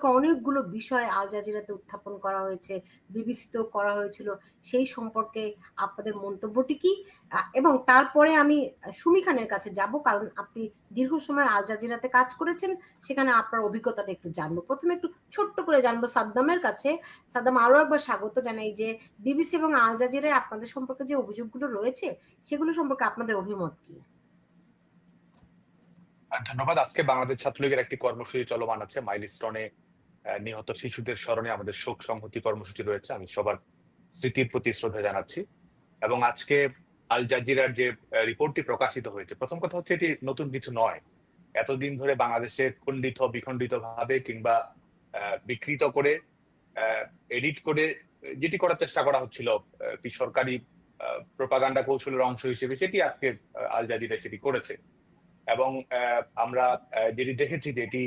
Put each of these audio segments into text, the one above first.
সম্পর্কে অনেকগুলো বিষয় আল জাজিরাতে উত্থাপন করা হয়েছে বিবিসিতেও করা হয়েছিল। সেই সম্পর্কে আপনাদের মন্তব্যটি কি? এবং তারপরে আমি সুমি খানের কাছে যাব, কারণ আপনি দীর্ঘ সময় আল জাজিরাতে কাজ করেছেন, সেখানে আপনার অভিজ্ঞতাটা একটু জানব। প্রথমে একটু ছোট্ট করে জানব সাদ্দামের কাছে। সাদ্দাম আরও একবার স্বাগত জানাই যে বিবিসি এবং আল জাজিরায় আপনাদের সম্পর্কে যে অভিযোগগুলো রয়েছে, সেগুলো সম্পর্কে আপনাদের অভিমত কি? ধন্যবাদ। আজকে বাংলাদেশ ছাত্রলীগের একটি কর্মসূচি চলমান আছে, মাইলস্টোনে নিহত শিশুদের স্মরণে আমাদের শোক সংহতি কর্মসূচি রয়েছে। আমি সবার স্মৃতির প্রতি শ্রদ্ধা জানাচ্ছি। এবং আজকে আল জাজিরার যে রিপোর্টটি প্রকাশিত হয়েছে, প্রথম কথা হচ্ছে এটি নতুন কিছু নয়। এতদিন ধরে বাংলাদেশে খণ্ডিত বিখণ্ডিত ভাবে কিংবা বিকৃত করে এডিট করে, যেটি করার চেষ্টা করা হচ্ছিল একটি সরকারি প্রপাগান্ডা কৌশলের অংশ হিসেবে, সেটি আজকে আল জাজিরা সেটি করেছে। এবং আমরা যেটি দেখেছি যে এটি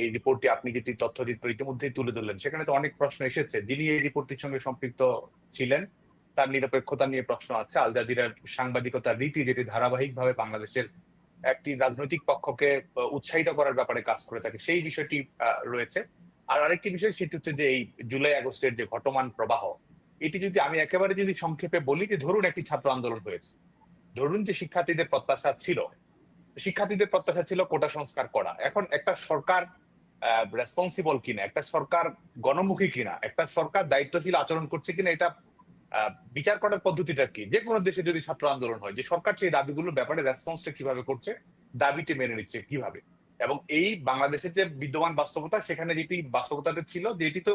এই রিপোর্টটি আপনি যেটি তথ্য ইতিমধ্যেই তুলে ধরলেন, সেখানে তো অনেক প্রশ্ন এসেছে। যিনি এই রিপোর্টটির সঙ্গে সম্পৃক্ত ছিলেন, তার নিরপেক্ষতা নিয়ে প্রশ্ন আছে। আল জাজিরার সাংবাদিকতার রীতি যেটি ধারাবাহিকভাবে বাংলাদেশের একটি রাজনৈতিক পক্ষকে উৎসাহিত করার ব্যাপারে কাজ করে থাকে, সেই বিষয়টি রয়েছে। আর আরেকটি বিষয়, সেটি হচ্ছে যে এই জুলাই আগস্টের যে ঘটমান প্রবাহ, এটি যদি আমি একেবারে যদি সংক্ষেপে বলি যে ধরুন একটি ছাত্র আন্দোলন হয়েছে। ধরুন যে শিক্ষার্থীদের প্রত্যাশা ছিল শিক্ষার্থীদের প্রত্যাশা ছিল কোটা সংস্কার করা। এখন একটা সরকার রেসপন্সিবল কিনা, একটা সরকার গণমুখী কিনা, একটা সরকার দায়িত্বশীল আচরণ করছে কিনা, এটা বিচার করার পদ্ধতিটা কি? যে কোনো দেশে যদি ছাত্র আন্দোলন হয়, যে সরকার সেই দাবিগুলোর ব্যাপারে রেসপন্সটা কীভাবে করছে, দাবিটি মেনে নিচ্ছে কীভাবে? এবং এই বাংলাদেশের যে বিদ্যমান বাস্তবতা, সেখানে যেটি বাস্তবতাতে ছিল, যেটি তো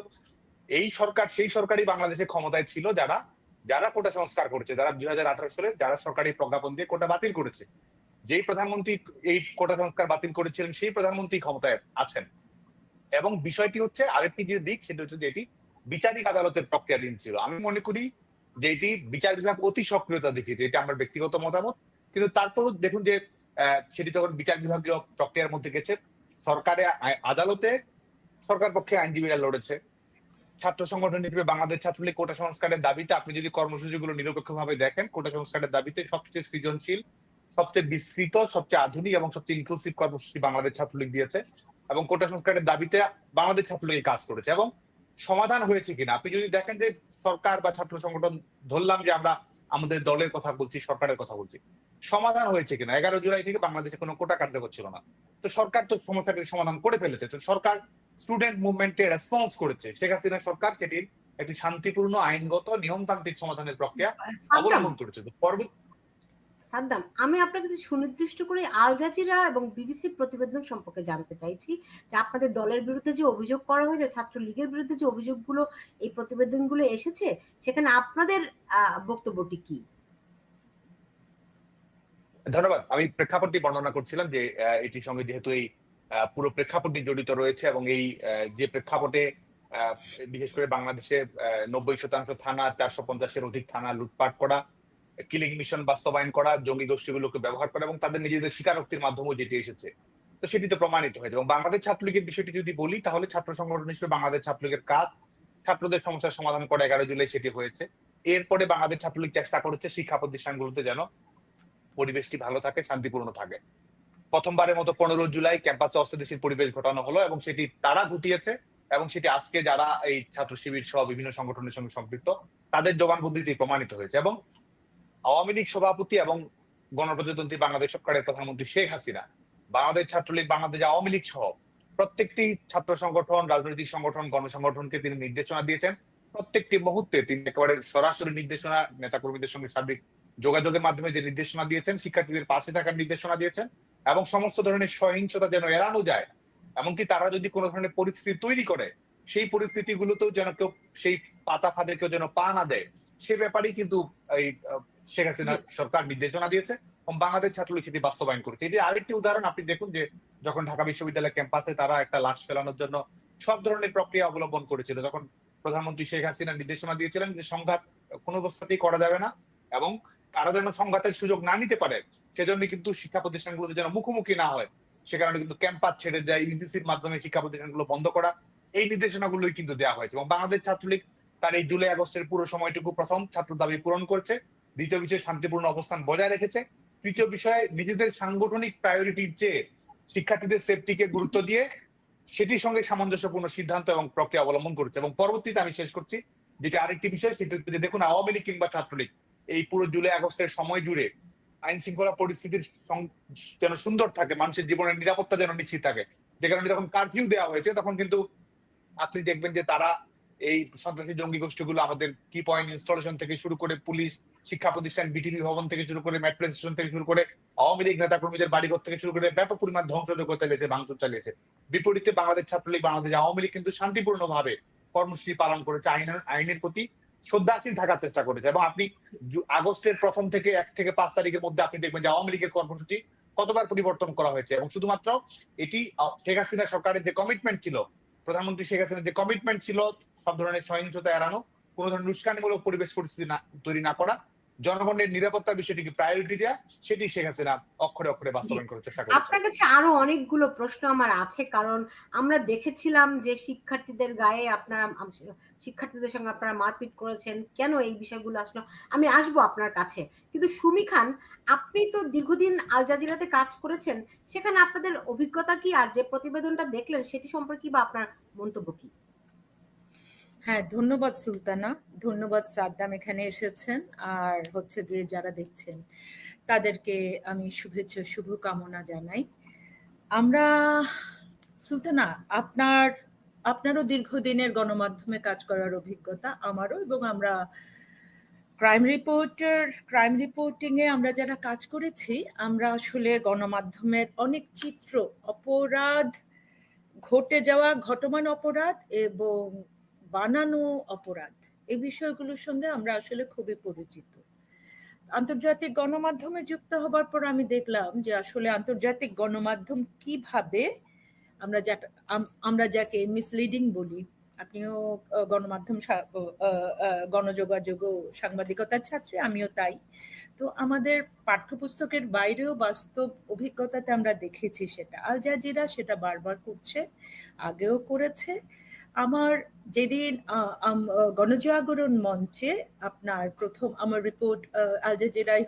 এই সরকার, সেই সরকারই বাংলাদেশে ক্ষমতায় ছিল, যারা যারা কোটা সংস্কার করেছে, যারা দুই হাজার আঠারো সালে যারা সরকারি প্রজ্ঞাপন দিয়ে কোটা বাতিল করেছে যেই প্রধানমন্ত্রী এই কোটা সংস্কার বাতিল করেছিলেন, সেই প্রধানমন্ত্রী ক্ষমতায় আছেন। এবং বিষয়টি হচ্ছে আরেকটি যে দিক, সেটা হচ্ছে যে এটি বিচারিক আদালতের প্রক্রিয়াধীন ছিল। আমি মনে করি যে এটি বিচার বিভাগ অতি সক্রিয়তা দেখিয়েছে, এটা আমার ব্যক্তিগত মতামত। কিন্তু তারপরও দেখুন যে সেটি যখন বিচার বিভাগীয় প্রক্রিয়ার মধ্যে গেছে, সরকারে আদালতে সরকার পক্ষে আইনজীবীরা লড়েছে। ছাত্র সংগঠন হিসেবে বাংলাদেশ ছাত্রলীগ কোটা সংস্কারের দাবিতে আপনি যদি কর্মসূচিগুলো নিরপেক্ষভাবে দেখেন, কোটা সংস্কারের দাবিতে সবচেয়ে সৃজনশীল সবচেয়ে বিস্তৃত সবচেয়ে আধুনিক এবং সবচেয়ে ইনক্লুসিভ কর্মসূচি বাংলাদেশ ছাত্রলীগ দিয়েছে এবং কোটা সংস্কারের দাবিতে বাংলাদেশ ছাত্রলীগ কাজ করেছে এবং সমাধান হয়েছে কিনা। আপনি যদি দেখেন যে সরকার বা ছাত্র সংগঠন ধরলাম যে আমরা আমাদের দলের কথা বলছি সরকারের কথা বলছি সমাধান হয়েছে কিনা? এগারো জুলাই থেকে বাংলাদেশে কোনো কোটা কার্যকর ছিল না। তো সরকার তো সমস্যাটির সমাধান করে ফেলেছে। তো সরকার স্টুডেন্ট মুভমেন্টে রেসপন্স করেছে। শেখ হাসিনা সরকার সেটির একটি শান্তিপূর্ণ আইনগত নিয়মতান্ত্রিক সমাধানের প্রক্রিয়া অবলম্বন করেছে। পরবর্তী সাদ্দাম, আমি আপনার কাছে সুনির্দিষ্ট করে আল জাজিরা এবং বিবিসির প্রতিবেদন সম্পর্কে জানতে চাইছি যে আপনাদের দলের বিরুদ্ধে যে অভিযোগ করা হয়েছে, ছাত্রলীগের বিরুদ্ধে যে অভিযোগগুলো, এই প্রতিবেদনগুলো এসেছে, সেখানে আপনাদের বক্তব্যটি কি? ধন্যবাদ। আমি প্রেক্ষাপটটি বর্ণনা করছিলাম যে এটির সঙ্গে যেহেতু এই পুরো প্রেক্ষাপটটি জড়িত রয়েছে এবং এই যে প্রেক্ষাপটে বিশেষ করে বাংলাদেশে নব্বই শতাংশ থানা, চারশো পঞ্চাশের অধিক থানা লুটপাট করা কিলিং মিশন বাস্তবায়ন করা, জঙ্গি গোষ্ঠীগুলোকে ব্যবহার করা এবং তাদের নিজেদের স্বীকারোক্তির মাধ্যমেও যেটি এসেছে। তো সেটি তো প্রমাণিত হয়েছে এবং বাংলাদেশ ছাত্রলীগের বিষয়টি যদি বলি, তাহলে ছাত্র সংগঠন হিসেবে বাংলাদেশ ছাত্রলীগের কাজ, ছাত্রদের সমস্যার সমাধান করা এগারো জুলাই সেটি হয়েছে। এরপরে বাংলাদেশ ছাত্রলীগ চেষ্টা করেছে শিক্ষা প্রতিষ্ঠানগুলোতে যেন পরিবেশটি ভালো থাকে, শান্তিপূর্ণ থাকে। প্রথমবারের মতো পনেরো জুলাই ক্যাম্পাসে অস্থিতিশীল পরিবেশ ঘটানো হলো এবং সেটি তারা ঘটিয়েছে এবং সেটি আজকে যারা এই ছাত্র শিবির সহ বিভিন্ন সংগঠনের সঙ্গে সম্পৃক্ত, তাদের জবানবন্দিতে প্রমাণিত হয়েছে এবং আওয়ামী লীগ সভাপতি এবং গণপ্রজাতন্ত্রী বাংলাদেশ সরকারের প্রধানমন্ত্রী শেখ হাসিনা, বাংলাদেশ ছাত্রলীগ, বাংলাদেশ আওয়ামী লীগ সহ প্রত্যেকটি ছাত্র সংগঠন, রাজনৈতিক সংগঠন, গণসংগঠনকে তিনি নির্দেশনা দিয়েছেন। প্রত্যেকটি মুহূর্তে তিনি একেবারে সরাসরি নির্দেশনা, নেতাকর্মীদের সঙ্গে সার্বিক যোগাযোগের মাধ্যমে যে নির্দেশনা দিয়েছেন, শিক্ষার্থীদের পাশে থাকার নির্দেশনা দিয়েছেন এবং সমস্ত ধরনের সহিংসতা যেন এড়ানো যায়, এমনকি তারা যদি কোনো ধরনের পরিস্থিতি তৈরি করে, সেই পরিস্থিতিগুলোতেও যেন কেউ, সেই পাতা ফাঁদে কেউ যেন পা না দেয়। সে ব্যাপারেই কিন্তু এই শেখ হাসিনা সরকার নির্দেশনা দিয়েছে এবং বাংলাদেশ ছাত্রলীগ সেটি বাস্তবায়ন করেছে। এটি আরেকটি উদাহরণ আপনি দেখুন যে যখন ঢাকা বিশ্ববিদ্যালয় ক্যাম্পাসে তারা একটা লাশ ফেলানোর জন্য সব ধরনের প্রক্রিয়া অবলম্বন করেছিল তখন প্রধানমন্ত্রী শেখ হাসিনা নির্দেশনা দিয়েছিলেন যে সংঘাত কোনো অবস্থাতেই করা যাবে না এবং তারা যেন সংঘাতের সুযোগ না নিতে পারে সেজন্য কিন্তু শিক্ষা প্রতিষ্ঠানগুলো যেন মুখোমুখি না হয়। সে কারণে কিন্তু ক্যাম্পাস ছেড়ে দেয় ইউজিসির মাধ্যমে শিক্ষা প্রতিষ্ঠানগুলো বন্ধ করা এই নির্দেশনাগুলোই কিন্তু দেওয়া হয়েছে এবং বাংলাদেশ ছাত্রলীগ তার এই জুলাই আগস্টের পুরো সময়টুকু প্রথম ছাত্র দাবি পূরণ করেছে। দ্বিতীয় বিষয়ে শান্তিপূর্ণ অবস্থান বজায় রেখেছে। তৃতীয় বিষয়ে নিজেদের সাংগঠনিক প্রায়োরিটির চেয়ে শিক্ষার্থীদের সেফটিকে গুরুত্ব দিয়ে সেটির সঙ্গে সামঞ্জস্যপূর্ণ সিদ্ধান্ত এবং প্রক্রিয়া অবলম্বন করেছে। এবং পরবর্তীতে আমি শেষ করছি, যেটা আরেকটি বিষয়, সেটা হচ্ছে দেখুন, আওয়ামী লীগ কিংবা ছাত্রলীগ, এই পুরো জুলাই আগস্টের সময় জুড়ে আইন শৃঙ্খলা পরিস্থিতির যেন সুন্দর থাকে, মানুষের জীবনের নিরাপত্তা যেন নিশ্চিত থাকে। যে কারণে যখন কারফিউ দেওয়া হয়েছে, তখন কিন্তু আপনি দেখবেন যে তারা এই সন্ত্রাসী জঙ্গি গোষ্ঠীগুলো আমাদের কি পয়েন্ট ইনস্টলেশন থেকে শুরু করে পুলিশ, শিক্ষা প্রতিষ্ঠান বিটিভি ভবন থেকে শুরু করে মেট্রো স্টেশন থেকে শুরু করে আওয়ামী লীগ নেতা কর্মীদের বাড়িঘর থেকে শুরু করে ব্যাপক পরিমাণ ধ্বংসযোগ্য চালিয়েছে, ভাঙচুর চালিয়েছে। বিপরীতে বাংলাদেশ ছাত্রলীগ, বাংলাদেশ আওয়ামী লীগ কিন্তু শান্তিপূর্ণভাবে কর্মসূচি পালন করেছে, আইনের আইনের প্রতি শ্রদ্ধাশীল থাকার চেষ্টা করেছে। এবং আপনি আগস্টের প্রথম থেকে এক থেকে পাঁচ তারিখের মধ্যে আপনি দেখবেন যে আওয়ামী লীগের কর্মসূচি কতবার পরিবর্তন করা হয়েছে। এবং শুধুমাত্র এটি শেখ হাসিনা সরকারের যে কমিটমেন্ট ছিল প্রধানমন্ত্রী শেখ হাসিনার যে কমিটমেন্ট ছিল, সব ধরনের সহিংসতা এড়ানো, কোনো ধরনের উস্কানিমূলক পরিবেশ পরিস্থিতি তৈরি না করা জনগণের নিরাপত্তার বিষয়টিকে প্রায়োরিটি দেওয়া সেটি শেখ হাসিনা অক্ষরে অক্ষরে বাস্তবায়ন করার চেষ্টা করেছে আপনার কাছে আরও অনেকগুলো প্রশ্ন আমার আছে, কারণ আমরা দেখেছিলাম যে শিক্ষার্থীদের গায়ে আপনারা, শিক্ষার্থীদের সঙ্গে আপনারা মারপিট করেছেন। কেন এই বিষয়গুলো আসলো? আমি আসব আপনার কাছে। কিন্তু সুমি খান, আপনি তো দীর্ঘদিন আল জাজিরাতে কাজ করেছেন, সেখানে আপনাদের অভিজ্ঞতা কি? আর যে প্রতিবেদনটা দেখলেন, সেটি সম্পর্কে বা আপনার মন্তব্য কি? হ্যাঁ ধন্যবাদ সুলতানা, ধন্যবাদ সাদ্দাম এখানে এসেছেন, আর হচ্ছে গিয়ে যারা দেখছেন, তাদেরকে আমি শুভেচ্ছা, শুভকামনা জানাই। আমরা, সুলতানা, আপনার, আপনারও দীর্ঘদিনের গণমাধ্যমে কাজ করার অভিজ্ঞতা আমারও, এবং আমরা ক্রাইম রিপোর্টার, ক্রাইম রিপোর্টিং এ আমরা যারা কাজ করেছি, আমরা আসলে গণমাধ্যমের অনেক চিত্র, অপরাধ, ঘটে যাওয়া, ঘটমান অপরাধ এবং বানানো অপরাধ। এই বিষয়গুলোর সঙ্গে আমরা আসলে খুবই পরিচিত। আন্তর্জাতিক গণমাধ্যমে যুক্ত হবার পর আমি দেখলাম যে আসলে আন্তর্জাতিক গণমাধ্যম কীভাবে আমরা আম- আমরা যাকে মিসলিডিং বলি, আপনিও গণমাধ্যম গণযোগাযোগ সাংবাদিকতার ছাত্রী, আমিও তাই। তো আমাদের পাঠ্যপুস্তকের বাইরেও বাস্তব অভিজ্ঞতাতে আমরা দেখেছি সেটা। আল জাজিরা সেটা বারবার করছে, আগেও করেছে আমার যেদিন গণজাগরণ মঞ্চে আপনার প্রথম আমার রিপোর্ট আল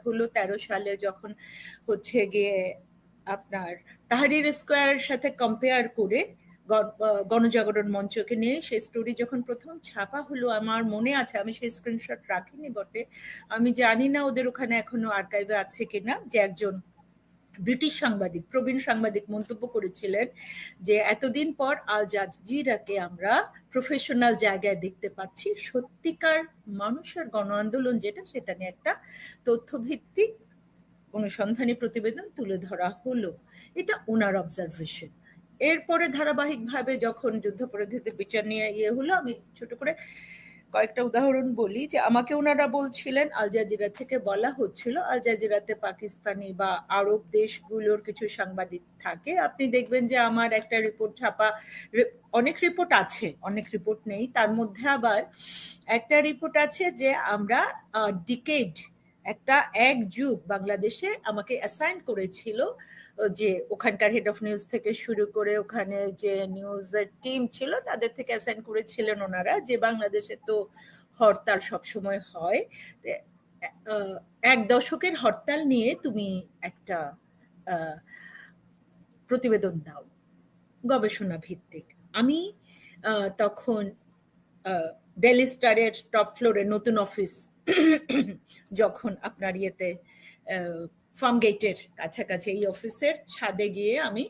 হলো তেরো সালে যখন হচ্ছে গিয়ে আপনার তাহারির স্কোয়ারের সাথে কম্পেয়ার করে গণ- গণজাগরণ মঞ্চকে নিয়ে সেই স্টোরি যখন প্রথম ছাপা হলো, আমার মনে আছে, আমি সেই স্ক্রিনশট রাখিনি বটে। আমি জানি না ওদের ওখানে এখনও আর্কাইভে আছে কিনা যে একজন ব্রিটিশ সাংবাদিক, প্রবীণ সাংবাদিক মন্তব্য করেছিলেন যে, এতদিন পর আল জাজিরাকে আমরা প্রফেশনাল জায়গায় দেখতে পাচ্ছি। সত্যিকার মানুষের গণ আন্দোলন যেটা, সেটা নিয়ে একটা তথ্যভিত্তিক অনুসন্ধানী প্রতিবেদন তুলে ধরা হলো। এটা ওনার অবজারভেশন এরপরে ধারাবাহিকভাবে যখন যুদ্ধাপরাধীদের বিচার নিয়ে ইয়ে হলো, আমি ছোট করে কয়েকটা উদাহরণ বলি যে আমাকে ওনারা বলছিলেন, আল জাজিরা থেকে বলা হচ্ছিল, আল জাজিরাতে পাকিস্তানি বা আরব দেশগুলোর কিছু সাংবাদিক থাকে। আপনি দেখবেন যে আমার একটা রিপোর্ট ছাপা অনেক রিপোর্ট আছে, অনেক রিপোর্ট নেই। তার মধ্যে আবার একটা রিপোর্ট আছে যে আমরা ডিকেড একটা এক যুগ বাংলাদেশে আমাকে অ্যাসাইন করেছিল যে ওখানকার হেড অফ নিউজ থেকে শুরু করে ওখানে যে নিউজের টিম ছিল, তাদের থেকে অ্যাসাইন করেছিলেন ওনারা যে বাংলাদেশে তো হরতাল সবসময় হয়। এক দশকের হরতাল নিয়ে তুমি একটা প্রতিবেদন দাও গবেষণা ভিত্তিক। আমি তখন ডেলি স্টারের টপ ফ্লোরে নতুন অফিস যখন আপনার ইয়েতে ফার্ম গেটের কাছাকাছি এই অফিসের ছাদে গিয়ে আমি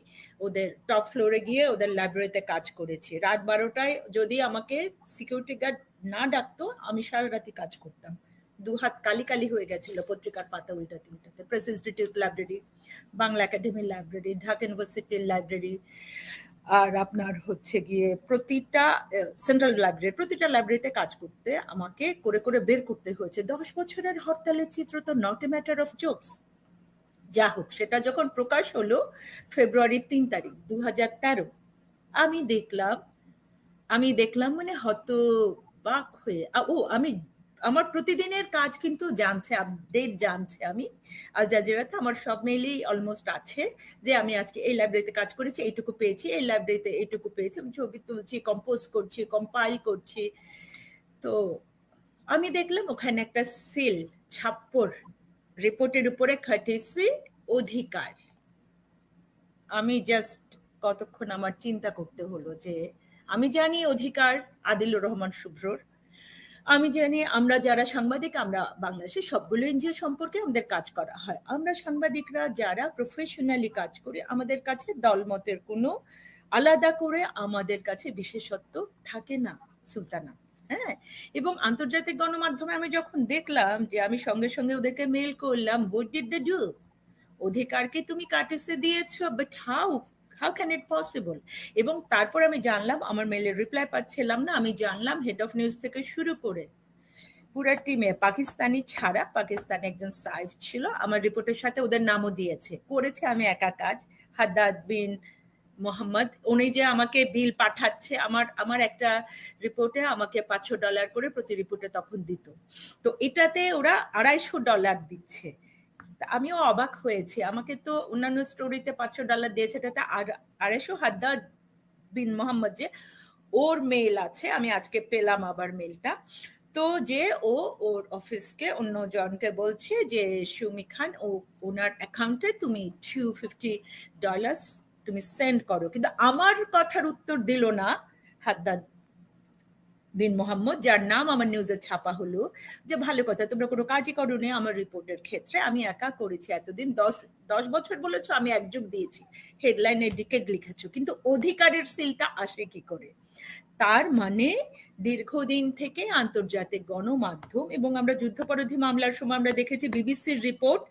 ওদের টপ ফ্লোরে গিয়ে ওদের লাইব্রেরিতে কাজ করেছি। রাত বারোটায় যদি আমাকে সিকিউরিটি গার্ড না ডাকতো, আমি সারা রাতি কাজ করতাম। দু হাত কালি কালি হয়ে গেছিল পত্রিকার পাতা উল্টা তিনটাতে। প্রেস ইনস্টিটিউট লাইব্রেরি বাংলা একাডেমির লাইব্রেরি ঢাকা ইউনিভার্সিটির লাইব্রেরি আর আপনার হচ্ছে গিয়ে প্রতিটা সেন্ট্রাল লাইব্রেরি প্রতিটা লাইব্রেরিতে কাজ করতে আমাকে করে করে বের করতে হয়েছে। দশ বছরের হরতালের চিত্র তো not a matter of jokes যা হোক, সেটা যখন প্রকাশ হলো ফেব্রুয়ারির তিন তারিখ দু হাজার তেরো, আমি দেখলাম আমি দেখলাম মানে হত বাক হয়ে ও, আমি, আমার প্রতিদিনের কাজ কিন্তু জানছে, আপডেট জানছে আমি। আল জাজিরাতে আমার সব মেইলেই অলমোস্ট আছে যে আমি আজকে এই লাইব্রেরিতে কাজ করেছি, এইটুকু পেয়েছি, এই লাইব্রেরিতে এইটুকু পেয়েছি, আমি ছবি তুলছি কম্পোজ করছি কম্পাইল করছি। তো আমি দেখলাম ওখানে একটা সিল ছাপ্পর রিপোর্টের উপরে খাটিয়েছি অধিকার। আমি জাস্ট কতক্ষণ আমার চিন্তা করতে হলো যে, আমি জানি অধিকার আদিলুর রহমান শুভ্রর। আমি জানি আমরা যারা সাংবাদিক, আমরা বাংলাদেশের সবগুলো এনজিও সম্পর্কে আমাদের কাজ করা হয়। আমরা সাংবাদিকরা যারা প্রফেশনালি কাজ করি, আমাদের কাছে দলমতের কোনো আলাদা করে আমাদের কাছে বিশেষত্ব থাকে না, সুলতানা। হ্যাঁ? এবং আন্তর্জাতিক গণমাধ্যমে আমি যখন দেখলাম যে আমি সঙ্গে সঙ্গে ওদেরকে মেল করলাম হোয়াট ডিড দে ডু অধিকারকে তুমি কাটেসে দিয়েছ but how how can it possible এবং তারপর আমি জানলাম, আমার মেলের রিপ্লাই পাচ্ছিলাম না, আমি জানলাম হেড অফ নিউজ থেকে শুরু করে পুরো টিমে পাকিস্তানি ছাড়া পাকিস্তানে একজন সাইফ ছিল, আমার রিপোর্টের সাথে ওদের নামও দিয়েছে, করেছে আমি একা কাজ হাদ্দাদ বিন মোহাম্মদ, উনি যে আমাকে বিল পাঠাচ্ছে, আমার আমার একটা রিপোর্টে আমাকে পাঁচশো ডলার করে প্রতি রিপোর্টে তখন দিত। তো এটাতে ওরা আড়াইশো ডলার দিচ্ছে। আমিও অবাক হয়েছি। আমাকে তো অন্যান্য স্টোরিতে পাঁচশো ডলার দিয়েছে এটাতে আড়াইশো হাদ্দাদ বিন মোহাম্মদ যে ওর মেল আছে, আমি আজকে পেলাম আবার মেলটা তো যে ও ওর অফিসকে অন্য জনকে বলছে যে, সুমি খান, ও, ওনার অ্যাকাউন্টে তুমি টু ফিফটি ডলার্স তুমি সেন্ড করো। কিন্তু আমার কথার উত্তর দিল না হাদ্দাদ বিন মোহাম্মদ, যার নাম আমার নিউজে ছাপা হলো যে, ভালো কথা, তোমরা কোনো কাজই করোনি আমার রিপোর্টের ক্ষেত্রে। আমি একা করেছি এতদিন, দশ দশ বছর বলেছ, আমি একযোগ দিয়েছি। হেডলাইনে ডিকেট লিখেছো। কিন্তু অধিকারের সিলটা আসে কি করে? তার মানে দীর্ঘদিন থেকে আন্তর্জাতিক গণমাধ্যম এবং আমরা যুদ্ধপরাধী মামলার সময় আমরা দেখেছি বিবিসির রিপোর্ট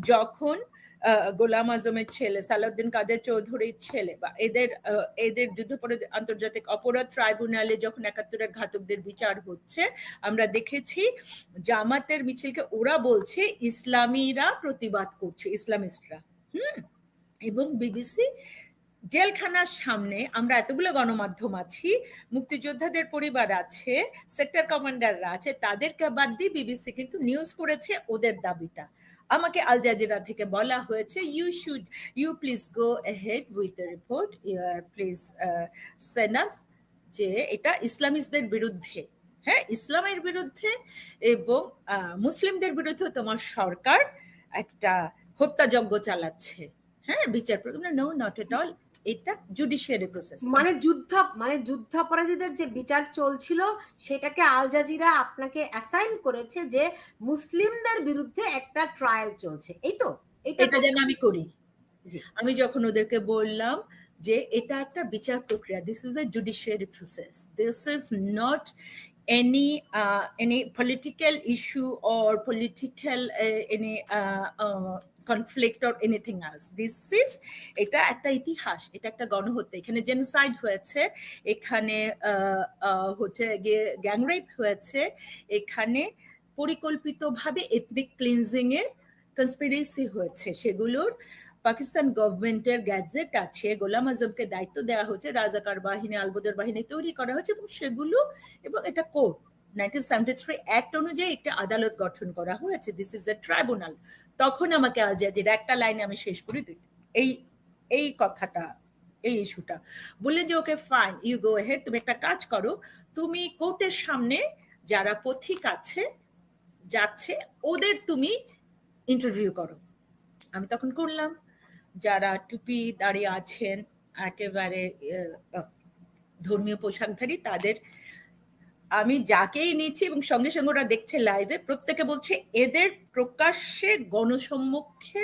যখন গোলাম আজমের ছেলে, সালাউদ্দিন কাদের চৌধুরীর ছেলে বা এদের এদের যুদ্ধপরাধী আন্তর্জাতিক অপরাধ ট্রাইব্যুনালে যখন একাত্তরের ঘাতকদের বিচার হচ্ছে, আমরা দেখেছি জামাতের মিছিলকে ওরা বলছে ইসলামীরা প্রতিবাদ করছে, ইসলামিস্টরা। হুম? এবং বিবিসি জেলখানার সামনে আমরা এতগুলো গণমাধ্যম আছি, মুক্তিযোদ্ধাদের পরিবার আছে, সেক্টর কমান্ডাররা আছে, তাদেরকে বাদ দিয়ে বিবিসি কিন্তু নিউজ করেছে ওদের দাবিটা। আমাকে আল জাজিরা থেকে বলা হয়েছে you should you please go head with the report please সেনাস যে এটা ইসলামিস্টদের বিরুদ্ধে হ্যাঁ ইসলামের বিরুদ্ধে এবং মুসলিমদের বিরুদ্ধে তোমার সরকার একটা হত্যাযজ্ঞ চালাচ্ছে হ্যাঁ বিচার প্রক্রিয়া নো নট এট অল এটা জুডিশিয়ারি প্রসেস মানে যুদ্ধ মানে যুদ্ধাপরাধীদের যে বিচার চলছিল সেটাকে আল জাজিরা আপনাকে অ্যাসাইন করেছে যে মুসলিমদের বিরুদ্ধে একটা ট্রায়াল চলছে। এই তো? এটা যেন আমি করি। আমি যখন ওদেরকে বললাম যে এটা একটা বিচার প্রক্রিয়া this is a judiciary process this is not any uh, any political issue or political uh, any uh, conflict or anything else this is এটা একটা ইতিহাস এটা একটা গণহত্যা। এখানে জেনোসাইড হয়েছে এখানে হচ্ছে গিয়ে গ্যাংরেপ হয়েছে এখানে পরিকল্পিতভাবে এথনিক ক্লিনজিং এর কনস্পিরেসি হয়েছে। সেগুলোর পাকিস্তান গভর্নমেন্টের গ্যাজেট আছে, গোলাম আজমকে দায়িত্ব দেওয়া হচ্ছে রাজাকার বাহিনী, আলবদর বাহিনী তৈরি করা হয়েছে এবং সেগুলো এবং এটা court nineteen seventy three act অনুযায়ী একটা আদালত গঠন করা হয়েছে দিস ইজ এ ট্রাইব্যুনাল তখন আমাকে আজ যে একটা লাইনে আমি শেষ করি এই এই কথাটা, এই ইস্যুটা। বললেন যে okay fine you go head তুমি একটা কাজ করো, তুমি কোর্টের সামনে যারা পথিক আছে, যাচ্ছে, ওদের তুমি ইন্টারভিউ করো। আমি তখন করলাম। যারা টুপি দাঁড়িয়ে আছেন, একেবারে ধর্মীয় পোশাকধারী, তাদের আমি যাকেই নিচ্ছি এবং সঙ্গে সঙ্গে ওরা দেখছে লাইভে প্রত্যেকে বলছে, এদের প্রকাশ্যে গণসম্মুখে,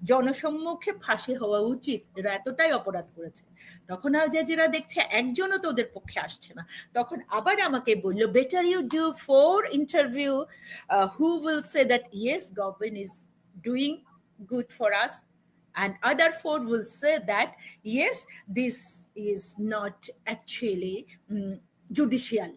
জনসম্মুখে ফাঁসি হওয়া উচিত। এরা এতটাই অপরাধ করেছে। তখন আল জাজিরা দেখছে, একজনও তো ওদের পক্ষে আসছে না। তখন আবার আমাকে বলল better you do for interview who will say that yes government is doing good for us and other four will say that yes this is not actually um, judicial.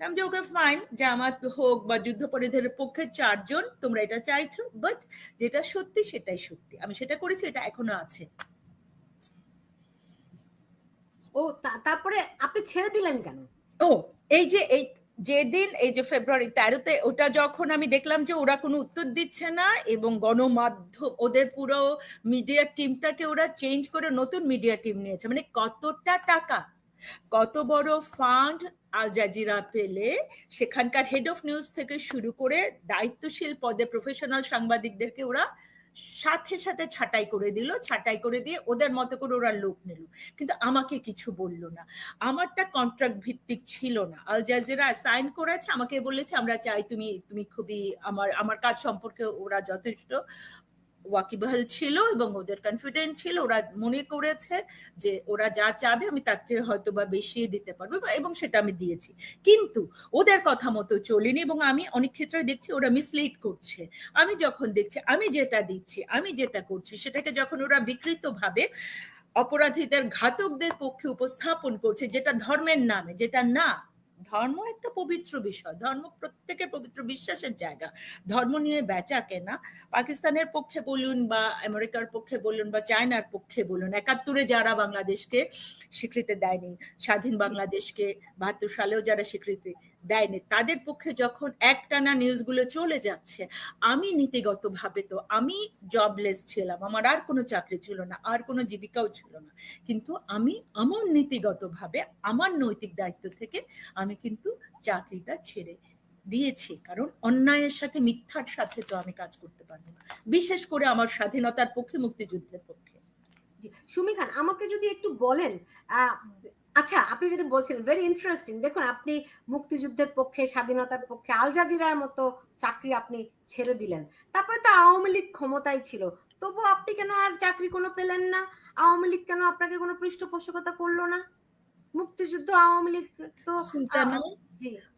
আমি যে ওকে ফাইন জামাত হোক বা যুদ্ধপরাধীদের পক্ষে চারজন তোমরা এটা চাইছো but যেটা সত্যি সেটাই সত্যি আমি সেটা করেছি এটা এখনও আছে ও তারপরে আপনি ছেড়ে দিলেন কেন? ও এই যে এই যেদিন এই যে ফেব্রুয়ারি তেরোতে ওটা যখন আমি দেখলাম যে ওরা কোনো উত্তর দিচ্ছে না এবং গণমাধ্যম, ওদের পুরো মিডিয়া টিমটাকে ওরা চেঞ্জ করে নতুন মিডিয়া টিম নিয়েছে মানে কতটা টাকা, কত বড় ফান্ড আল জাজিরা পেলে সেখানকার হেড অফ নিউজ থেকে শুরু করে দায়িত্বশীল পদে প্রফেশনাল সাংবাদিকদেরকে ওরা সাথে সাথে ছাটাই করে দিল, ছাটাই করে দিয়ে ওদের মতো করে ওরা লোক নিল। কিন্তু আমাকে কিছু বলল না। আমারটা কন্ট্রাক্ট ভিত্তিক ছিল না। আল জাজিরা সাইন করেছে, আমাকে বলেছে, আমরা চাই তুমি তুমি খুবই আমার আমার কাজ সম্পর্কে ওরা যথেষ্ট ওয়াকিবহাল ছিল এবং ওদের কনফিডেন্ট ছিল, ওরা মনে করেছে যে ওরা যা চাবে আমি তার চেয়ে হয়তো বা বেশি দিতে পারব এবং সেটা আমি দিয়েছি। কিন্তু ওদের কথা মতো চলিনি এবং আমি অনেক ক্ষেত্রে দেখছি ওরা মিসলিড করছে। আমি যখন দেখছি, আমি যেটা দিচ্ছি, আমি যেটা করছি, সেটাকে যখন ওরা বিকৃত ভাবে অপরাধীদের ঘাতকদের পক্ষে উপস্থাপন করছে, যেটা ধর্মের নামে, যেটা না ধর্ম একটা পবিত্র বিষয়। ধর্ম প্রত্যেকের পবিত্র বিশ্বাসের জায়গা। ধর্ম নিয়ে বেচা কেনা, পাকিস্তানের পক্ষে বলুন বা আমেরিকার পক্ষে বলুন বা চায়নার পক্ষে বলুন, একাত্তরে যারা বাংলাদেশকে স্বীকৃতি দেয়নি, স্বাধীন বাংলাদেশকে বাহাত্তর সালেও যারা স্বীকৃতি দেয়নি। তাদের পক্ষে যখন একটানা নিউজগুলো চলে যাচ্ছে, আমি নীতিগতভাবে তো আমি জবলেস ছিলাম, আমার আর কোনো চাকরি ছিল না, আর কোনো জীবিকাও ছিল না। কিন্তু আমি আমার নীতিগতভাবে, আমার নৈতিক দায়িত্ব থেকে আমি কিন্তু চাকরিটা ছেড়ে দিয়েছি। কারণ অন্যায়ের সাথে মিথ্যার সাথে তো আমি কাজ করতে পারব না। বিশেষ করে আমার স্বাধীনতার পক্ষে, মুক্তিযুদ্ধের পক্ষে। সুমি খান, আমাকে যদি একটু বলেন আচ্ছা আপনি যেটা বলছিলেন ভেরি ইন্টারেস্টিং দেখুন আপনি মুক্তিযুদ্ধের পক্ষে স্বাধীনতার পক্ষে আল জাজিরার মতো চাকরি আপনি ছেড়ে দিলেন। তারপরে তো আওয়ামী লীগ ক্ষমতায় ছিল। তবু আপনি কেন আর চাকরি কোনো পেলেন না? আওয়ামী লীগ কেন আপনাকে কোনো পৃষ্ঠপোষকতা করল না? মুক্তিযুদ্ধ আওয়ামী লীগ তো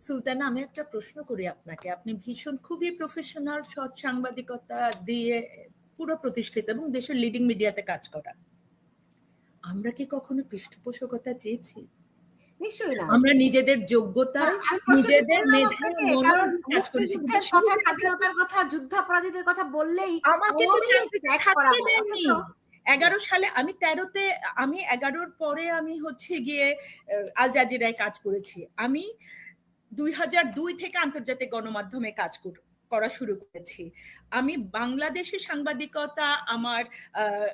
সুলতানা আমি একটা প্রশ্ন করি আপনাকে। আপনি ভীষণ খুবই প্রফেশনাল সৎ সাংবাদিকতা দিয়ে পুরো প্রতিষ্ঠিত এবং দেশের লিডিং মিডিয়াতে কাজ করা আমরা কি কখনো পৃষ্ঠপোষকতা চেয়েছি? নিশ্চয়ই না। আমরা নিজেদের যোগ্যতা নিজেদের মেধা মনন কাজ করেছি। কথা স্বাধীনতার কথা যুদ্ধাপরাধীদের কথা বললেই আমাকে তো থাকতে দেননি এগারো সালে আমি তেরোতে আমি এগারোর পরে আমি হচ্ছে গিয়ে আল জাজিরায় কাজ করেছি। আমি দুই হাজার দুই থেকে আন্তর্জাতিক গণমাধ্যমে কাজ কর- শুরু করেছি। আমি বাংলাদেশে সাংবাদিকতা আমার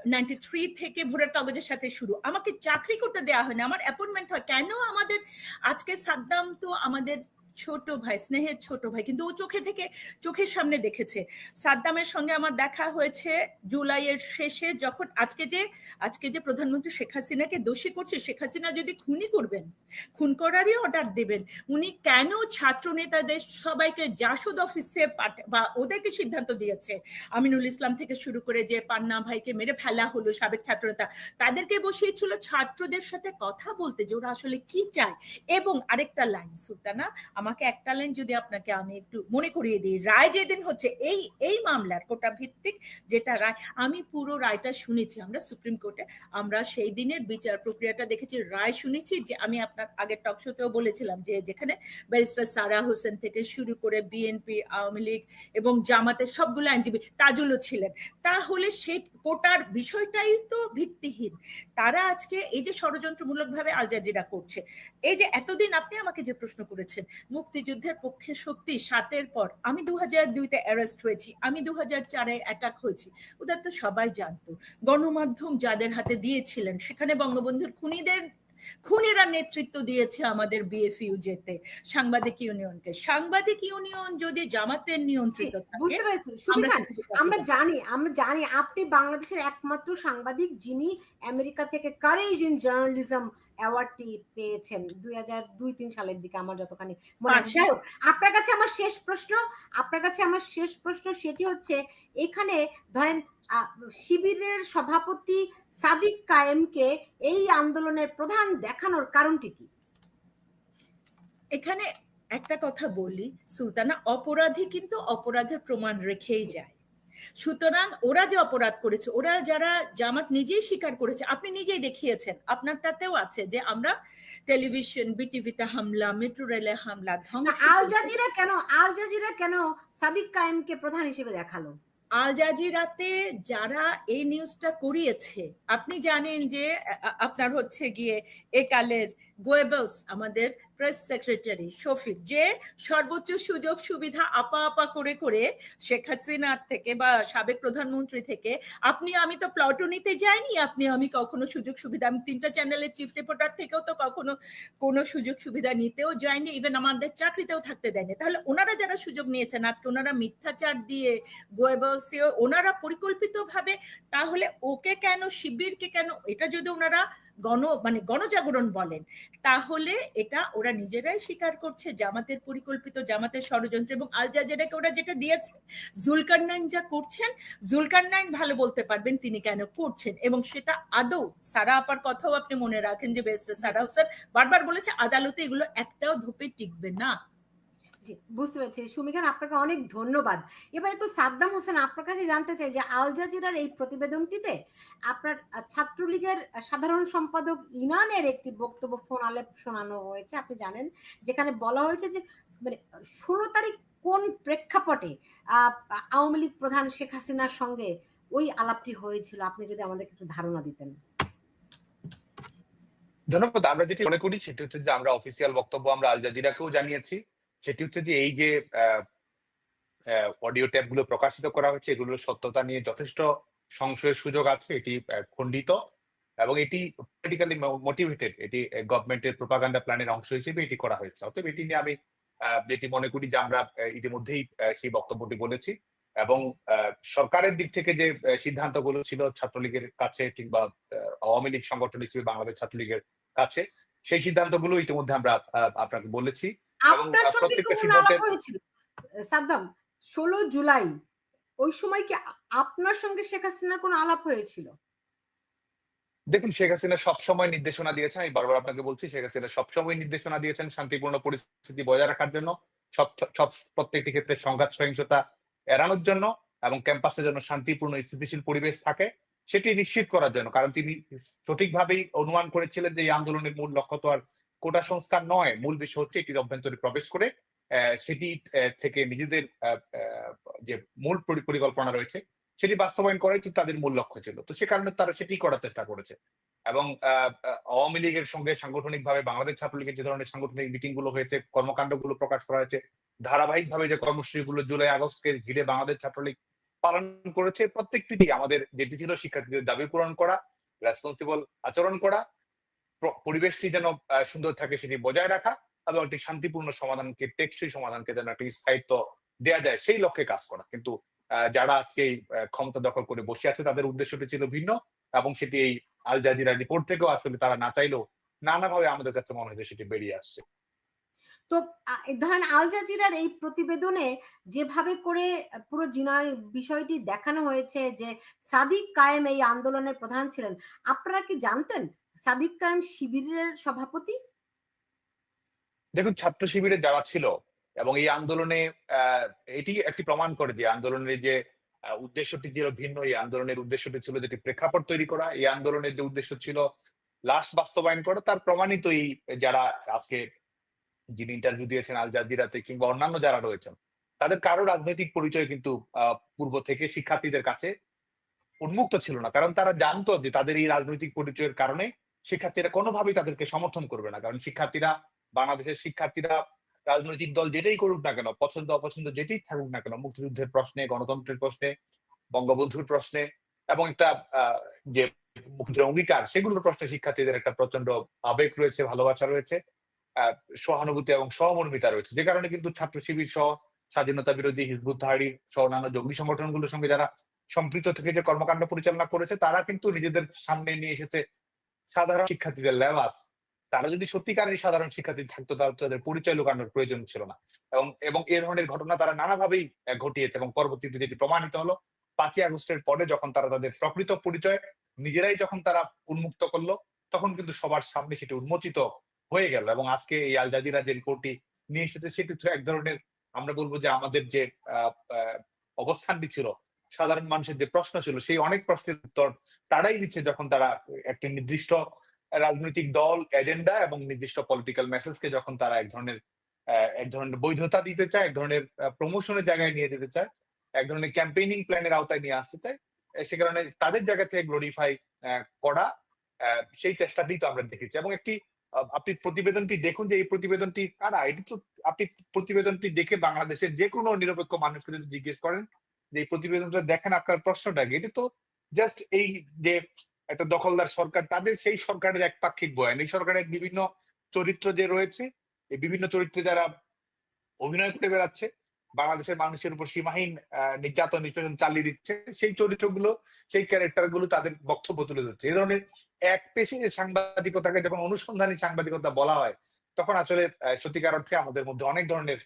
নাইনটি থ্রি থেকে ভোরের কাগজের সাথে শুরু। আমাকে চাকরি করতে দেওয়া হয় না আমার অ্যাপয়েন্টমেন্ট হয়। কেন আমাদের, আজকে সাদ্দাম তো আমাদের ছোট ভাই, স্নেহের ছোট ভাই, কিন্তু ও চোখে থেকে চোখের সামনে দেখেছে। সাদ্দামের সঙ্গে আমার দেখা হয়েছে জুলাইয়ের শেষে যখন আজকে যে আজকে যে প্রধানমন্ত্রী শেখ হাসিনাকে দোষী করছে, শেখ হাসিনা যদি খুনি করবেন, খুন করারই অর্ডার দেবেন, উনি কেন ছাত্র নেতাদের সবাইকে জাসদ অফিসে বা ওদেরকে সিদ্ধান্ত দিয়েছে? আমিনুল ইসলাম থেকে শুরু করে যে পান্না ভাইকে মেরে ফেলা হলো সাবেক ছাত্র নেতা তাদেরকে বসিয়েছিল ছাত্রদের সাথে কথা বলতে যে ওরা আসলে কি চায়? এবং আরেকটা লাইন সুলতানা আমাকে একটা লাইন যদি আপনাকে আমি একটু মনে করিয়ে দিই, রায় যেদিন হচ্ছে, এই এই মামলার কোটা ভিত্তিক যেটা রায়, আমি পুরো রায়টা শুনেছি, আমরা সুপ্রিম কোর্টে, আমরা সেই দিনের বিচার প্রক্রিয়াটা দেখেছি, রায় শুনেছি যে আমি আপনার আগের টক শোতেও বলেছিলাম যে যেখানে ব্যারিস্টার সারা হোসেন থেকে শুরু করে বিএনপি আওয়ামী লীগ এবং জামাতের সবগুলো আইনজীবী তাজুলও ছিলেন। তাহলে সেই কোটার বিষয়টাই তো ভিত্তিহীন। তারা আজকে এই যে ষড়যন্ত্রমূলকভাবে আল জাজিরা করছে, এই যে এতদিন আপনি আমাকে যে প্রশ্ন করেছেন মুক্তিযুদ্ধের পক্ষে শক্তি সাতের পর। আমি দু হাজার দুইতে অ্যারেস্ট হয়েছি। আমি দু হাজার চারে অ্যাটাক হয়েছি। ওদের তো সবাই জানতো। গণমাধ্যম যাদের হাতে দিয়েছিলেন সেখানে বঙ্গবন্ধুর খুনিদের খুনিরা নেতৃত্ব দিয়েছে আমাদের বিএফইউ যেতে সাংবাদিক ইউনিয়নকে। সাংবাদিক ইউনিয়ন যদি জামাতের নিয়ন্ত্রিত বুঝতে পেরেছি। আমরা জানি আমরা জানি আপনি বাংলাদেশের একমাত্র সাংবাদিক যিনি আমেরিকা থেকে কারেজ ইন জার্নালিজম অ্যাওয়ার্ডটি পেয়েছেন দুই হাজার দুই তিন সালের দিকে আমার যতখানি মনে আছে। আচ্ছা। আপনার কাছে আমার শেষ প্রশ্ন আপনার কাছে আমার শেষ প্রশ্ন সেটি হচ্ছে এখানে ধরেন শিবিরের সভাপতি সাদিক কায়েমকে এই আন্দোলনের প্রধান দেখানোর কারণটি কি? এখানে একটা কথা বলি সুলতানা অপরাধী কিন্তু অপরাধের প্রমাণ রেখেই যায়। সুতরাং ওরা যে অপরাধ করেছে ওরা যারা জামাত নিজেই স্বীকার করেছে আপনি নিজেই দেখিয়েছেন আপনারটাতেও আছে যে আমরা টেলিভিশন বিটিভিতে হামলা মেট্রো রেলে হামলা ধ্বংস আল জাজিরা কেন আল জাজিরা কেন সাদিক কায়েমকে প্রধান হিসেবে দেখাল? আল জাজিরাতে যারা এই নিউজটা করিয়েছে আপনি জানেন যে আপনার হচ্ছে গিয়ে একালের গোয়েবলস আমাদের প্রেস সেক্রেটারি শফিক, যে সর্বোচ্চ সুযোগ সুবিধা আপা আপা করে করে শেখ হাসিনার থেকে বা সাবেক প্রধানমন্ত্রী থেকে, আপনি, আমি তো প্লটনিতে যাইনি, আপনি, আমি কখনো সুযোগ সুবিধা, আমি তিনটা চ্যানেলের চিফ রিপোর্টার থেকেও তো কখনো কোনো সুযোগ সুবিধা নিতেও যায়নি ইভেন আমাদের চাকরিতেও থাকতে দেয়নি। তাহলে ওনারা যারা সুযোগ নিয়েছেন, আজকে ওনারা মিথ্যাচার দিয়ে গোয়েবলসিও ওনারা পরিকল্পিতভাবে, তাহলে ওকে কেন, শিবিরকে কেন, এটা যদি ওনারা গণ মানে গণজাগরণ বলেন, তাহলে এটা ওরা নিজেরাই স্বীকার করছে, জামাতের পরিকল্পিত জামাতের ষড়যন্ত্র এবং আল জাজেরাকে ওরা যেটা দিয়েছে, জুলকার নাইন যা করছেন, জুলকার নাইন ভালো বলতে পারবেন তিনি কেন করছেন এবং সেটা আদৌ সারা আপার কথাও আপনি মনে রাখেন যে বেশ সারা হোসেন বারবার বলেছে, আদালতে এগুলো একটাও ধোপে টিকবে না। জি, বুঝতে পেরেছি। সুমিখান আপনাকে অনেক ধন্যবাদ। এবার একটু সাদ্দাম হোসেন আপনার কাছে জানতে চাই যে, আল জাজিরার এই প্রতিবেদনটিতে আপনার ছাত্রলীগের সাধারণ সম্পাদক ইনানের একটি বক্তব্য ফোন আলেপ শোনানো হয়েছে, আপনি জানেন। যেখানে বলা হয়েছে যে মানে ষোলো তারিখ কোন প্রেক্ষাপটে আওয়ামী লীগ প্রধান শেখ হাসিনার সঙ্গে ওই আলাপটি হয়েছিল? আপনি যদি আমাদেরকে একটু ধারণা দিতেন। ধন্যবাদ, আমরা যেটি মনে করি সেটি হচ্ছে যে, আমরা অফিসিয়াল বক্তব্য আমরা আল জাজিরাকেও জানিয়েছি। সেটি হচ্ছে যে এই যে অডিও ট্যাপগুলো প্রকাশিত করা হচ্ছে এগুলোর সত্যতা নিয়ে যথেষ্ট সংশয়ের সুযোগ আছে। এটি খণ্ডিত এবং এটি পলিটিক্যালি মোটিভেটেড এটি গভর্নমেন্টের প্রোপাগান্ডা প্ল্যানের অংশ হিসেবে এটি করা হয়েছে। অতএব এটি নিয়ে আমি যেটি মনে করি যে আমরা ইতিমধ্যেই সেই বক্তব্যটি বলেছি এবং সরকারের দিক থেকে যে সিদ্ধান্তগুলো ছিল ছাত্রলীগের কাছে কিংবা আওয়ামী লীগ সংগঠন হিসেবে বাংলাদেশ ছাত্রলীগের কাছে, সেই সিদ্ধান্তগুলো ইতিমধ্যে আমরা আপনাকে বলেছি। আপনার সঙ্গে কোনো আলাপ হয়েছিল? সাদ্দাম ষোলো জুলাই ওই সময় কি আপনার সঙ্গে শেখ হাসিনার কোনো আলাপ হয়েছিল? দেখুন শেখ হাসিনা সবসময় নির্দেশনা দিয়েছেন আমি বারবার আপনাকে বলছি শেখ হাসিনা সবসময় নির্দেশনা দিয়েছেন শান্তিপূর্ণ পরিস্থিতি বজায় রাখার জন্য সব সব প্রত্যেকটি ক্ষেত্রে সংঘাত সহিংসতা এড়ানোর জন্য এবং ক্যাম্পাসের জন্য শান্তিপূর্ণ স্থিতিশীল পরিবেশ থাকে সেটি নিশ্চিত করার জন্য। কারণ তিনি সঠিকভাবেই অনুমান করেছিলেন যে এই আন্দোলনের মূল লক্ষ্য তো আর কোটা সংস্কার নয়, মূল বিষয় হচ্ছে এটির অভ্যন্তরে প্রবেশ করে সেটি থেকে নিজেদের যে মূল পরিকল্পনা রয়েছে, সেটি বাস্তবায়ন করাই কিন্তু তাদের মূল লক্ষ্য ছিল। তো সে কারণে তারা সেটি করার চেষ্টা করেছে। এবং আওয়ামী লীগের সঙ্গে সাংগঠনিকভাবে বাংলাদেশ ছাত্রলীগের যে ধরনের সাংগঠনিক মিটিংগুলো হয়েছে, কর্মকাণ্ডগুলো প্রকাশ করা হয়েছে, ধারাবাহিকভাবে যে কর্মসূচিগুলো জুলাই আগস্টকে ঘিরে বাংলাদেশ ছাত্রলীগ পালন করেছে, প্রত্যেকটি আমাদের যেটি ছিল শিক্ষার্থীদের দাবি পূরণ করা রেসপন্সিবল আচরণ করা পরিবেশটি যেন সুন্দর থাকে সেটি বজায় রাখা এবং একটি শান্তিপূর্ণ সমাধানকে, টেকসই সমাধানকে যেন একটি স্থায়িত্ব দেয়া যায়, সেই লক্ষ্যে কাজ করা। কিন্তু যারা আজকে ক্ষমতা দখল করে বসে আছে, তাদের উদ্দেশ্যটি ছিল ভিন্ন এবং সেটি এই আল জাজিরা রিপোর্ট থেকেও আসলে তারা না চাইলেও নানাভাবে আমাদের কাছে মনে হয় সেটি বেরিয়ে আসছে। তো ধরেন আল জাজিরার এই প্রতিবেদনে যেভাবে করে পুরো জিনয় বিষয়টি দেখানো হয়েছে যে সাদিক কায়েম এই আন্দোলনের প্রধান ছিলেন, আপনারা কি জানতেন সাদিক কায়েম শিবিরের সভাপতি? দেখুন, ছাত্র শিবিরে যারা ছিল এবং এই আন্দোলনে এটি একটি প্রমাণ করে যে আন্দোলনের যে উদ্দেশ্যটি ছিল ভিন্ন, এই আন্দোলনের উদ্দেশ্যটি ছিল যেটি প্রেক্ষাপট তৈরি করা। এই আন্দোলনের যে উদ্দেশ্য ছিল লাস্ট বাস্তবায়ন করা, তার প্রমাণিত এই যারা আজকে যিনি ইন্টারভিউ দিয়েছেন আল জাজিরাতে কিংবা অন্যান্য যারা রয়েছেন, তাদের কারও রাজনৈতিক পরিচয় কিন্তু পূর্ব থেকে শিক্ষার্থীদের কাছে উন্মুক্ত ছিল না। কারণ তারা জানতো যে তাদের এই রাজনৈতিক পরিচয়ের কারণে শিক্ষার্থীরা কোনোভাবেই তাদেরকে সমর্থন করবে না। কারণ শিক্ষার্থীরা, বাংলাদেশের শিক্ষার্থীরা, রাজনৈতিক দল যেটাই করুক না কেন, পছন্দ, অপছন্দ যেটাই থাকুক না কেন, মুক্তিযুদ্ধের প্রশ্নে, গণতন্ত্রের প্রশ্নে, বঙ্গবন্ধুর প্রশ্নে এবং একটা যে মুক্তির অঙ্গীকার, সেগুলোর প্রশ্নে শিক্ষার্থীদের একটা প্রচণ্ড আবেগ রয়েছে, ভালোবাসা রয়েছে সহানুভূতি এবং সহমর্মিতা রয়েছে। যে কারণে কিন্তু ছাত্র শিবির সহ স্বাধীনতা বিরোধী হিজবুত তাহারির সহ অন্যান্য জঙ্গি সংগঠনগুলোর সঙ্গে যারা সম্পৃক্ত থেকে যে কর্মকাণ্ড পরিচালনা করেছে, তারা কিন্তু নিজেদের সামনে নিয়ে এসেছে সাধারণ শিক্ষার্থীদের লেবাস, তারা যদি সত্যিকারের সাধারণ শিক্ষার্থী থাকতো, তাহলে তাদের পরিচয় লুকানোর প্রয়োজন ছিল না। এবং এবং এ ধরনের ঘটনা তারা নানাভাবেই ঘটিয়েছে এবং পরবর্তীতে যেটি প্রমাণিত হলো, পাঁচই আগস্টের পরে যখন তারা তাদের প্রকৃত পরিচয় নিজেরাই যখন তারা উন্মুক্ত করল, তখন কিন্তু সবার সামনে সেটি উন্মোচিত হয়ে গেল এবং আজকে এই আল জাজিরা যে রিপোর্টটি নিয়ে এসেছে, সেটি এক ধরনের আমরা বলব যে আমাদের যে অবস্থানটি ছিল, সাধারণ মানুষের যে প্রশ্ন ছিল, সেই অনেক প্রশ্নের উত্তর তারাই দিচ্ছে যখন তারা একটি নির্দিষ্ট রাজনৈতিক দল এজেন্ডা এবং নির্দিষ্ট পলিটিক্যাল মেসেজকে যখন তারা এক ধরনের এক ধরনের বৈধতা দিতে চায়, এক ধরনের প্রমোশনের জায়গায় নিয়ে যেতে চায়, এক ধরনের ক্যাম্পেইনিং প্ল্যানের আওতায় নিয়ে আসতে চায় সে কারণে তাদের জায়গা থেকে গ্লোরিফাই করা সেই চেষ্টাটি তো আমরা দেখেছি। এবং একটি আপনি প্রতিবেদনটি দেখুন যে এই প্রতিবেদনটি কারা? এটি তো আপনি প্রতিবেদনটি দেখে বাংলাদেশের যে কোনো নিরপেক্ষ মানুষকে যদি জিজ্ঞেস করেন যে এই প্রতিবেদনটা দেখেন, আপনার প্রশ্নটা এটি তো জাস্ট এই যে একটা দখলদার সরকার, তাদের সেই সরকারের এক পাক্ষিক বয়ান। এই সরকারের বিভিন্ন চরিত্র যে রয়েছে, এই বিভিন্ন চরিত্রে যারা অভিনয় করে বেড়াচ্ছে, বাংলাদেশের মানুষের উপর সীমাহীন নির্যাতন নির্যাতন চালিয়ে দিচ্ছে, সেই চরিত্রগুলো, সেই ক্যারেক্টারগুলো তাদের বক্তব্য তুলে ধরছে। এই ধরনের এক পেশি সাংবাদিকতাকে যখন অনুসন্ধানী সাংবাদিকতা বলা হয়, তখন আসলে সত্যিকার অর্থে আমাদের মধ্যে অনেক ধরনের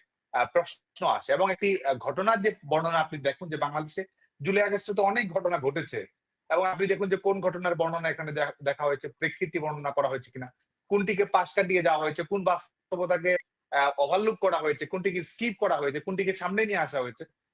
প্রশ্ন আসে। এবং একটি ঘটনার যে বর্ণনা আপনি দেখুন যে বাংলাদেশে জুলাই আগস্টে তো অনেক ঘটনা ঘটেছে। এবং আপনি দেখুন যে কোন ঘটনার বর্ণনা এখানে দেখা- হয়েছে, প্রেক্ষিতি বর্ণনা করা হয়েছে কিনা, কোনটিকে পাশ দিয়ে যাওয়া হয়েছে, কোন বাস্তবতাকে ওভারলুক করা হয়েছে, কোনটিকে স্কিপ করা হয়েছে, কোনটিকে সামনে নিয়ে আসা হয়েছে